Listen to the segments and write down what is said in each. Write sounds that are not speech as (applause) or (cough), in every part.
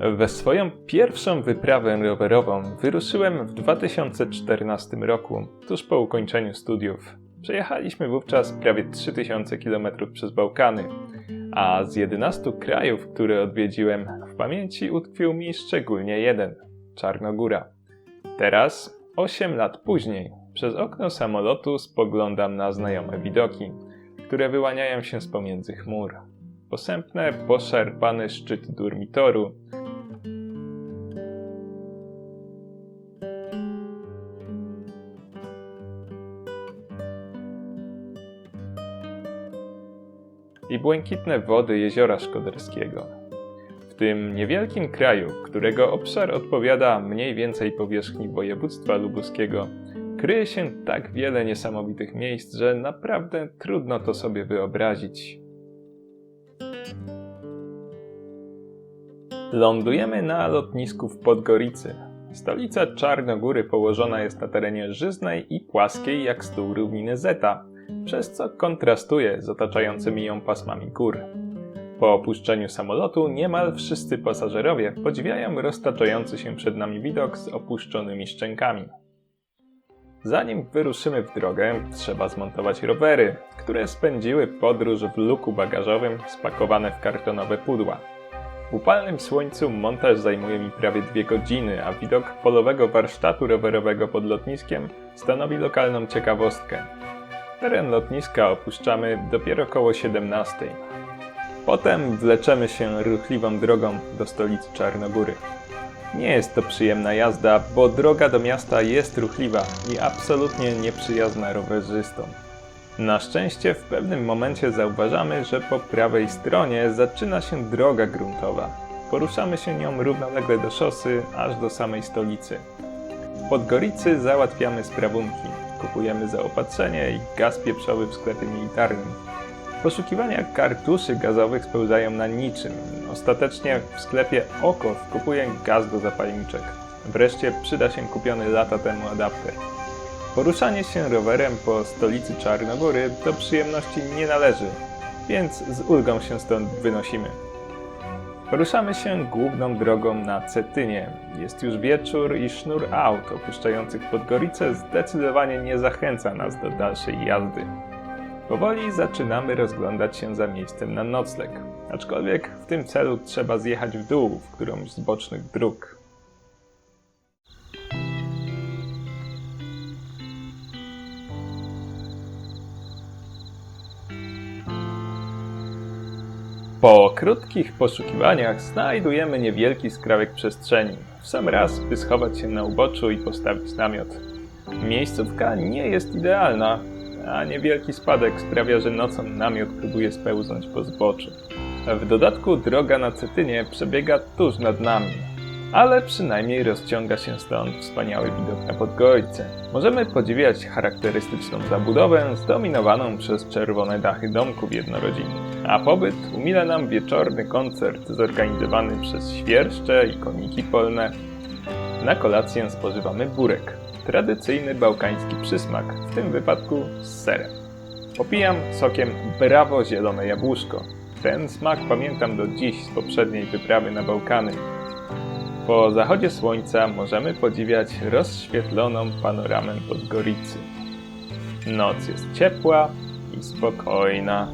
We swoją pierwszą wyprawę rowerową wyruszyłem w 2014 roku, tuż po ukończeniu studiów. Przejechaliśmy wówczas prawie 3000 km przez Bałkany, a z 11 krajów, które odwiedziłem, w pamięci utkwił mi szczególnie jeden Czarnogóra. Teraz, 8 lat później, przez okno samolotu spoglądam na znajome widoki, które wyłaniają się z pomiędzy chmur. Posępne, poszarpany szczyt Durmitoru, i błękitne wody jeziora Szkoderskiego. Tym niewielkim kraju, którego obszar odpowiada mniej więcej powierzchni województwa lubuskiego, kryje się tak wiele niesamowitych miejsc, że naprawdę trudno to sobie wyobrazić. Lądujemy na lotnisku w Podgoricy. Stolica Czarnogóry położona jest na terenie żyznej i płaskiej jak stół równiny Zeta, przez co kontrastuje z otaczającymi ją pasmami gór. Po opuszczeniu samolotu niemal wszyscy pasażerowie podziwiają roztaczający się przed nami widok z opuszczonymi szczękami. Zanim wyruszymy w drogę, trzeba zmontować rowery, które spędziły podróż w luku bagażowym spakowane w kartonowe pudła. W upalnym słońcu montaż zajmuje mi prawie dwie godziny, a widok polowego warsztatu rowerowego pod lotniskiem stanowi lokalną ciekawostkę. Teren lotniska opuszczamy dopiero koło 17. Potem wleczemy się ruchliwą drogą do stolicy Czarnogóry. Nie jest to przyjemna jazda, bo droga do miasta jest ruchliwa i absolutnie nieprzyjazna rowerzystom. Na szczęście w pewnym momencie zauważamy, że po prawej stronie zaczyna się droga gruntowa. Poruszamy się nią równolegle do szosy, aż do samej stolicy. W Podgoricy załatwiamy sprawunki. Kupujemy zaopatrzenie i gaz pieprzowy w sklepie militarnym. Poszukiwania kartuszy gazowych spełzają na niczym. Ostatecznie w sklepie Okow kupuję gaz do zapalniczek. Wreszcie przyda się kupiony lata temu adapter. Poruszanie się rowerem po stolicy Czarnogóry do przyjemności nie należy, więc z ulgą się stąd wynosimy. Poruszamy się główną drogą na Cetynie. Jest już wieczór i sznur aut opuszczających Podgoricę zdecydowanie nie zachęca nas do dalszej jazdy. Powoli zaczynamy rozglądać się za miejscem na nocleg, aczkolwiek w tym celu trzeba zjechać w dół w którąś z bocznych dróg. Po krótkich poszukiwaniach znajdujemy niewielki skrawek przestrzeni, w sam raz by schować się na uboczu i postawić namiot. Miejscówka nie jest idealna, a niewielki spadek sprawia, że nocą namiot próbuje spełznąć po zboczu. W dodatku droga na Cetynie przebiega tuż nad nami, ale przynajmniej rozciąga się stąd wspaniały widok na Podgoricę. Możemy podziwiać charakterystyczną zabudowę zdominowaną przez czerwone dachy domków jednorodzinnych. A pobyt umila nam wieczorny koncert zorganizowany przez świerszcze i koniki polne. Na kolację spożywamy burek, tradycyjny bałkański przysmak, w tym wypadku z serem. Popijam sokiem Brawo Zielone Jabłuszko. Ten smak pamiętam do dziś z poprzedniej wyprawy na Bałkany. Po zachodzie słońca możemy podziwiać rozświetloną panoramę Podgoricy. Noc jest ciepła i spokojna.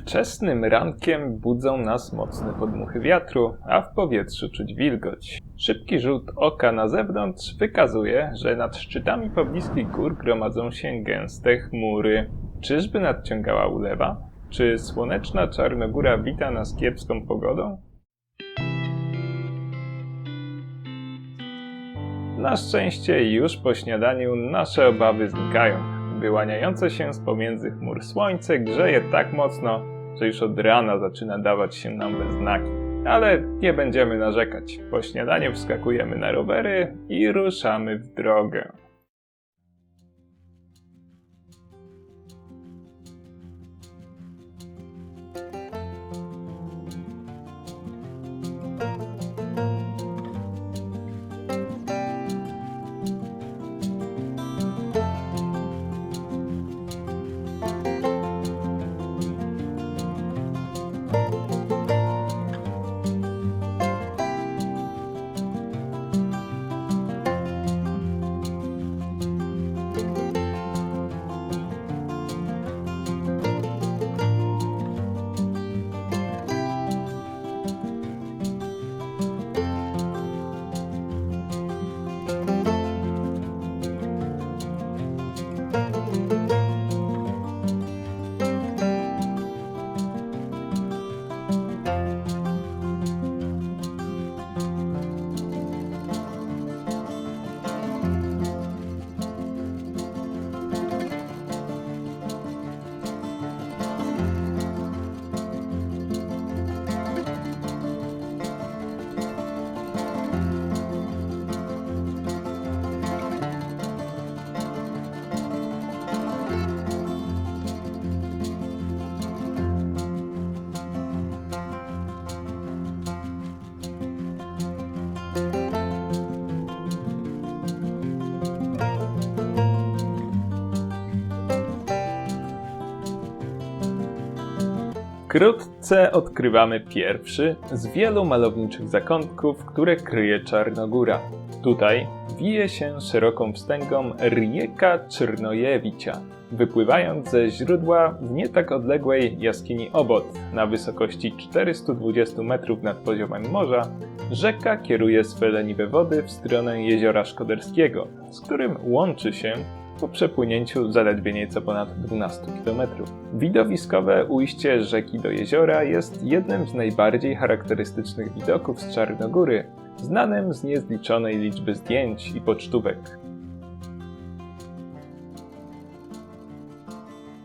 Wczesnym rankiem budzą nas mocne podmuchy wiatru, a w powietrzu czuć wilgoć. Szybki rzut oka na zewnątrz wykazuje, że nad szczytami pobliskich gór gromadzą się gęste chmury. Czyżby nadciągała ulewa? Czy słoneczna Czarnogóra wita nas kiepską pogodą? Na szczęście już po śniadaniu nasze obawy znikają. Wyłaniające się z pomiędzy chmur słońce grzeje tak mocno, że już od rana zaczyna dawać się nam we znaki. Ale nie będziemy narzekać. Po śniadaniu wskakujemy na rowery i ruszamy w drogę. Wkrótce odkrywamy pierwszy z wielu malowniczych zakątków, które kryje Czarnogóra. Tutaj wije się szeroką wstęgą rieka Czernojewicza, wypływając ze źródła w nie tak odległej jaskini Obot na wysokości 420 metrów nad poziomem morza, rzeka kieruje swe leniwe wody w stronę jeziora Szkoderskiego, z którym łączy się po przepłynięciu zaledwie nieco ponad 12 km. Widowiskowe ujście rzeki do jeziora jest jednym z najbardziej charakterystycznych widoków z Czarnogóry, znanym z niezliczonej liczby zdjęć i pocztówek.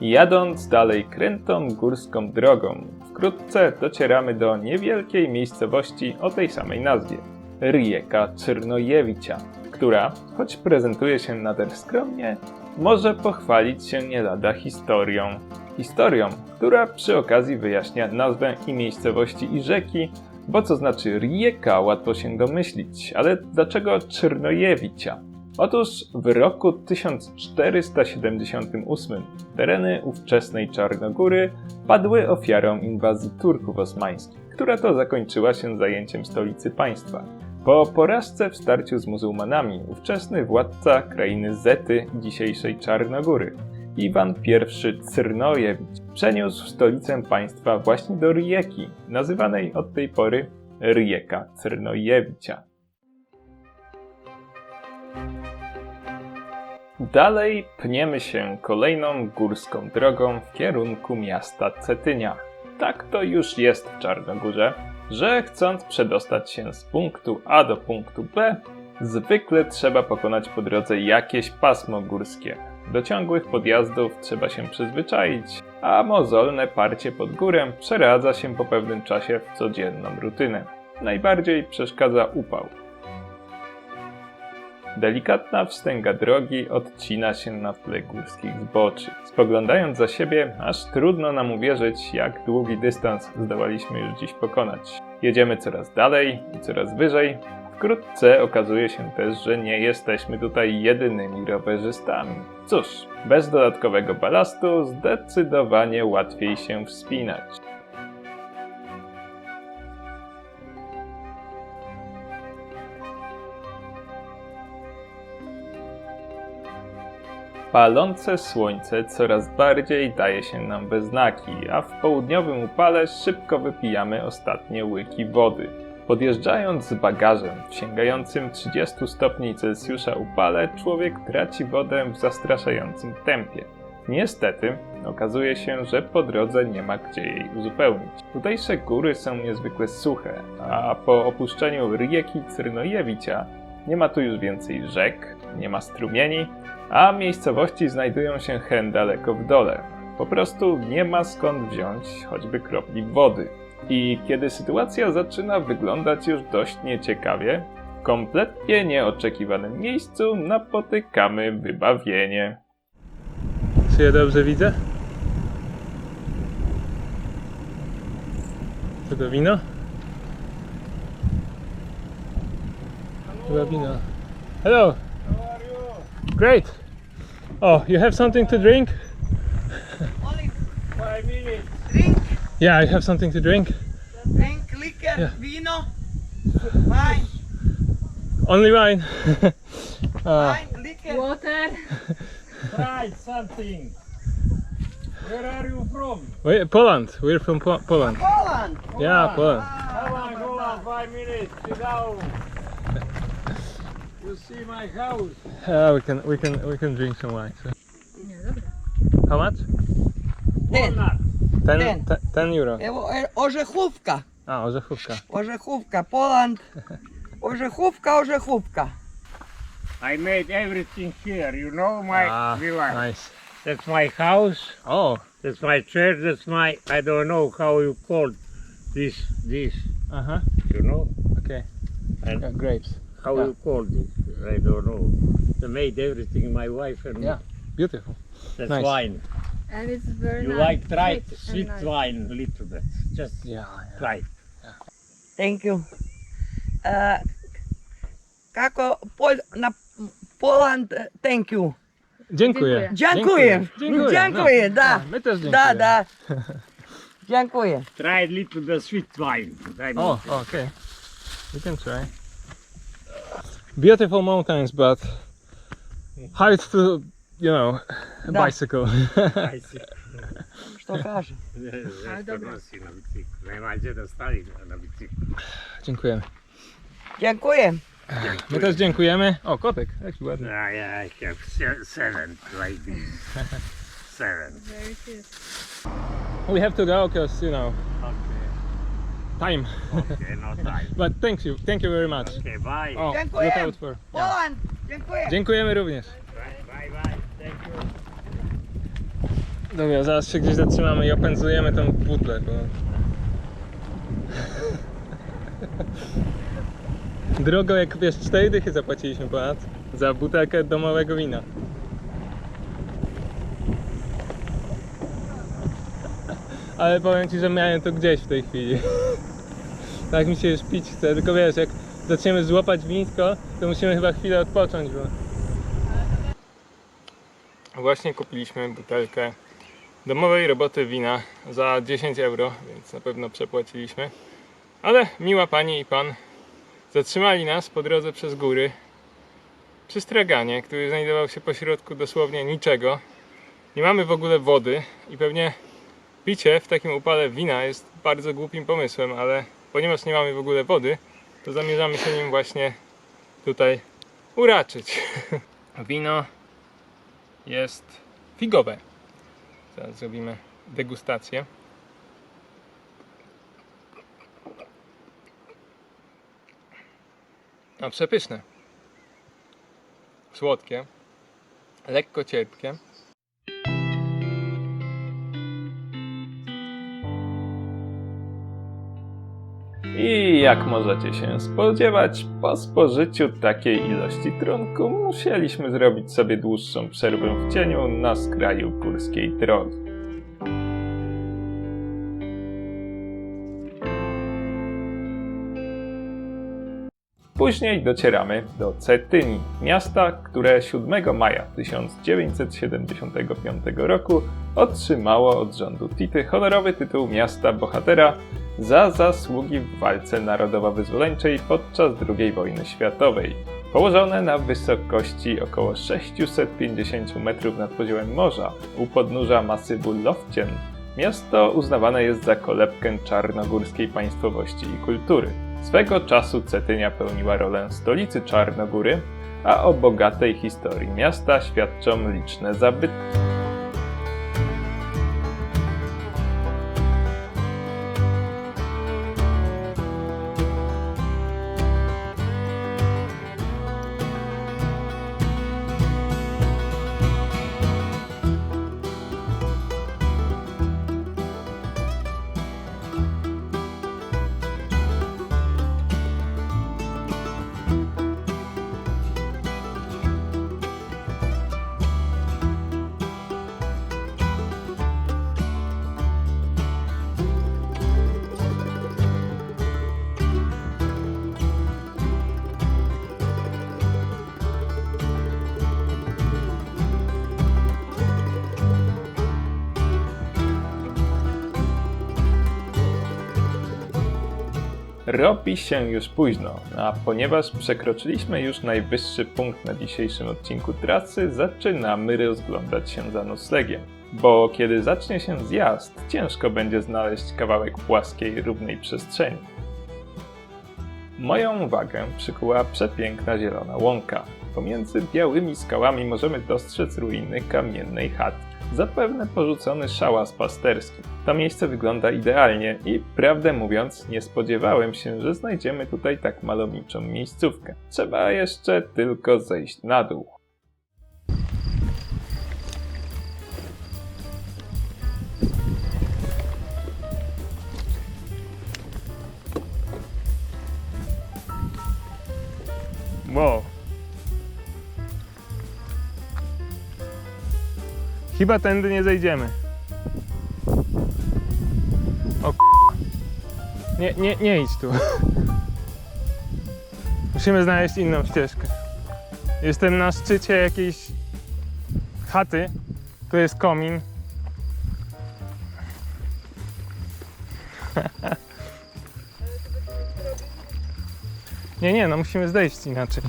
Jadąc dalej krętą górską drogą, wkrótce docieramy do niewielkiej miejscowości o tej samej nazwie Rijeka Czernojewicza, która, choć prezentuje się nader skromnie, może pochwalić się nie lada historią. Historią, która przy okazji wyjaśnia nazwę i miejscowości i rzeki, bo co znaczy Rijeka łatwo się domyślić, ale dlaczego Czernojewicza? Otóż w roku 1478 tereny ówczesnej Czarnogóry padły ofiarą inwazji Turków osmańskich, która to zakończyła się zajęciem stolicy państwa. Po porażce w starciu z muzułmanami, ówczesny władca krainy Zety dzisiejszej Czarnogóry, Iwan I Cyrnojewicz, przeniósł stolicę państwa właśnie do Rijeki, nazywanej od tej pory Rijeka Cyrnojewicza. Dalej pniemy się kolejną górską drogą w kierunku miasta Cetynia. Tak to już jest w Czarnogórze, że chcąc przedostać się z punktu A do punktu B, zwykle trzeba pokonać po drodze jakieś pasmo górskie. Do ciągłych podjazdów trzeba się przyzwyczaić, a mozolne parcie pod górę przeradza się po pewnym czasie w codzienną rutynę. Najbardziej przeszkadza upał. Delikatna wstęga drogi odcina się na tle górskich zboczy. Spoglądając za siebie, aż trudno nam uwierzyć, jak długi dystans zdołaliśmy już dziś pokonać. Jedziemy coraz dalej i coraz wyżej. Wkrótce okazuje się też, że nie jesteśmy tutaj jedynymi rowerzystami. Cóż, bez dodatkowego balastu zdecydowanie łatwiej się wspinać. Palące słońce coraz bardziej daje się nam we znaki, a w południowym upale szybko wypijamy ostatnie łyki wody. Podjeżdżając z bagażem sięgającym 30 stopni Celsjusza upale, człowiek traci wodę w zastraszającym tempie. Niestety, okazuje się, że po drodze nie ma gdzie jej uzupełnić. Tutejsze góry są niezwykle suche, a po opuszczeniu rieki Cyrnojewicza Nie ma tu już więcej rzek, nie ma strumieni, a miejscowości znajdują się hen daleko w dole. Po prostu nie ma skąd wziąć choćby kropli wody. I kiedy sytuacja zaczyna wyglądać już dość nieciekawie, w kompletnie nieoczekiwanym miejscu napotykamy wybawienie. Czy ja dobrze widzę? Co to wino? Chyba. Hello. How are you? Great. Oh, you have something to drink? Only five minutes. Drink, Yeah, I have something to drink. drink, liquor, Yeah. vino, wine, Only wine. (laughs) uh, wine, liquor. Water. Try something. Where are you from? wait, Poland. We're from po- Poland. Poland. Yeah, Poland. Come on, go on, five minutes. Sit down. You see my house? Uh, we can we can we can drink some wine. So. How much? Ten. Walnut. Ten, Ten. te- ten euro. E, o- e, Orzechówka. A, orzechówka. Orzechówka, Poland. (laughs) Orzechówka, orzechówka. I made everything here. You know my Ah, villa. nice. That's my house. Oh, That's my church. That's my. I don't know how you call this. This. uh huh. You know. Okay. And Yeah, grapes. How yeah. you call this? I don't know. They made everything. My wife and me. Yeah. Beautiful. That's Nice. wine. And it's very You nice. like try Sweet sweet nice. wine a little bit. Just Yeah. yeah. try. Thank you. E, kako pol, na Poland, thank you. Dziękuję. Dziękuję. Dziękuję. Dziękuję, no. da. A, My też dziękujemy. Da, da. (laughs) Dziękuję. Try a little bit sweet wine. I Oh, okay. We can try Beautiful mountains, but hard to, you know, Da. bicycle. (laughs) I see. Что каже? Zašto dobro. nosi na bicyklu? Nema gdzie da stavi na bicyklu. Dziękujemy. Dziękuję. My też dziękujemy. O, kotek. Jaki ładny. I, I have se- seven like this. Seven. Very cute. (laughs) We have to go because, you know, Okay. Time. Okay, no time. (laughs) But thank you. Thank you very much. Okay, bye. O, Dziękuję. look out for. Poland. Dziękuję. Dziękujemy również. Bye, bye, bye. Thank you. Dobra, zaraz się gdzieś zatrzymamy i opędzujemy tą butlę, bo... (laughs) Drogo jak wiesz, 4 dychy zapłaciliśmy ponad za butelkę domowego wina. (laughs) Ale powiem Ci, że miałem to gdzieś w tej chwili. Tak mi się już pić chce, tylko wiesz, jak zaczniemy złapać winsko, to musimy chyba chwilę odpocząć, bo... Właśnie kupiliśmy butelkę domowej roboty wina za 10 euro, więc na pewno przepłaciliśmy. Ale miła pani i pan zatrzymali nas po drodze przez góry przy straganie, który znajdował się pośrodku dosłownie niczego. Nie mamy w ogóle wody i pewnie picie w takim upale wina jest bardzo głupim pomysłem, ale ponieważ nie mamy w ogóle wody, to zamierzamy się nim właśnie tutaj uraczyć. (laughs) Wino jest figowe. Zaraz zrobimy degustację. No przepyszne. Słodkie. Lekko cierpkie. I jak możecie się spodziewać, po spożyciu takiej ilości trunku musieliśmy zrobić sobie dłuższą przerwę w cieniu na skraju górskiej drogi. Później docieramy do Cetyni, miasta, które 7 maja 1975 roku otrzymało od rządu Tity honorowy tytuł miasta bohatera za zasługi w walce narodowo-wyzwoleńczej podczas II wojny światowej. Położone na wysokości około 650 metrów nad poziomem morza, u podnóża masywu Lofcien, miasto uznawane jest za kolebkę czarnogórskiej państwowości i kultury. Swego czasu Cetynia pełniła rolę stolicy Czarnogóry, a o bogatej historii miasta świadczą liczne zabytki. Robi się już późno, a ponieważ przekroczyliśmy już najwyższy punkt na dzisiejszym odcinku trasy, zaczynamy rozglądać się za noclegiem. Bo kiedy zacznie się zjazd, ciężko będzie znaleźć kawałek płaskiej, równej przestrzeni. Moją uwagę przykuła przepiękna zielona łąka. Pomiędzy białymi skałami możemy dostrzec ruiny kamiennej chaty. Zapewne porzucony szałas pasterski. To miejsce wygląda idealnie i prawdę mówiąc nie spodziewałem się, że znajdziemy tutaj tak malowniczą miejscówkę. Trzeba jeszcze tylko zejść na dół. Wow. Chyba tędy nie zejdziemy. O nie, nie, nie idź tu. (laughs) Musimy znaleźć inną ścieżkę. Jestem na szczycie jakiejś chaty. Tu jest komin. (laughs) Nie, nie, no musimy zejść inaczej.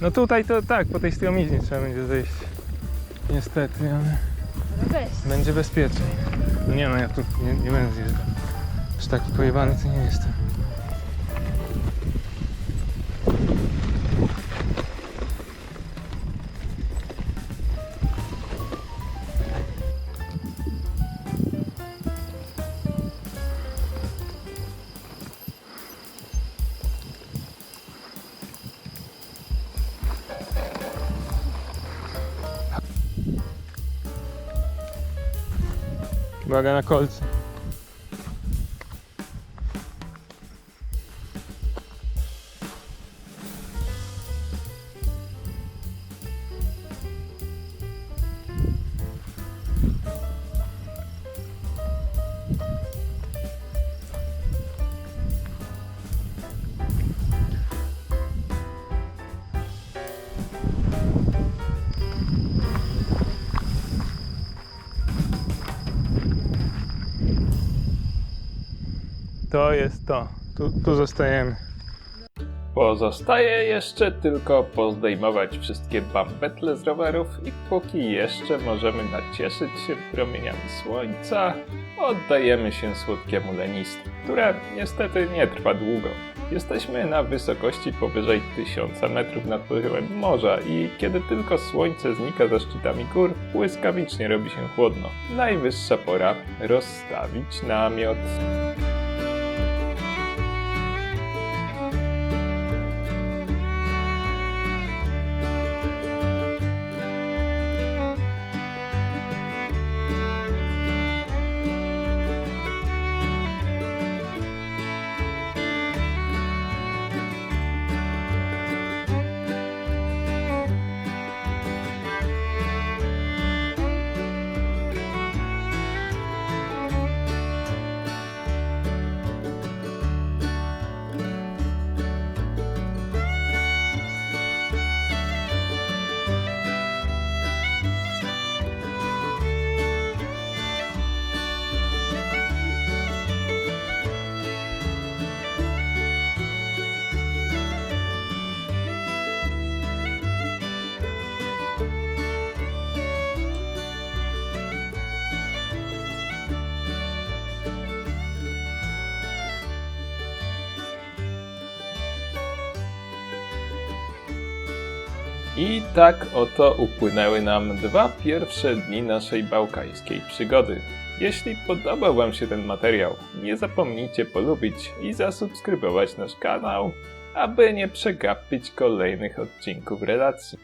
No tutaj to tak, po tej stromiźnie trzeba będzie zejść. Niestety, ale Weź. będzie bezpieczniej. No nie no, ja tu nie, nie będę zjeżdżał. Taki pojebany to nie jestem. Uwaga na kolce. To. Tu, tu zostajemy. Pozostaje jeszcze tylko pozdejmować wszystkie bambetle z rowerów i póki jeszcze możemy nacieszyć się promieniami słońca, oddajemy się słodkiemu lenistwu, które niestety nie trwa długo. Jesteśmy na wysokości powyżej 1000 metrów nad poziomem morza i kiedy tylko słońce znika za szczytami gór, błyskawicznie robi się chłodno. Najwyższa pora rozstawić namiot. I tak oto upłynęły nam dwa pierwsze dni naszej bałkańskiej przygody. Jeśli podobał Wam się ten materiał, nie zapomnijcie polubić i zasubskrybować nasz kanał, aby nie przegapić kolejnych odcinków relacji.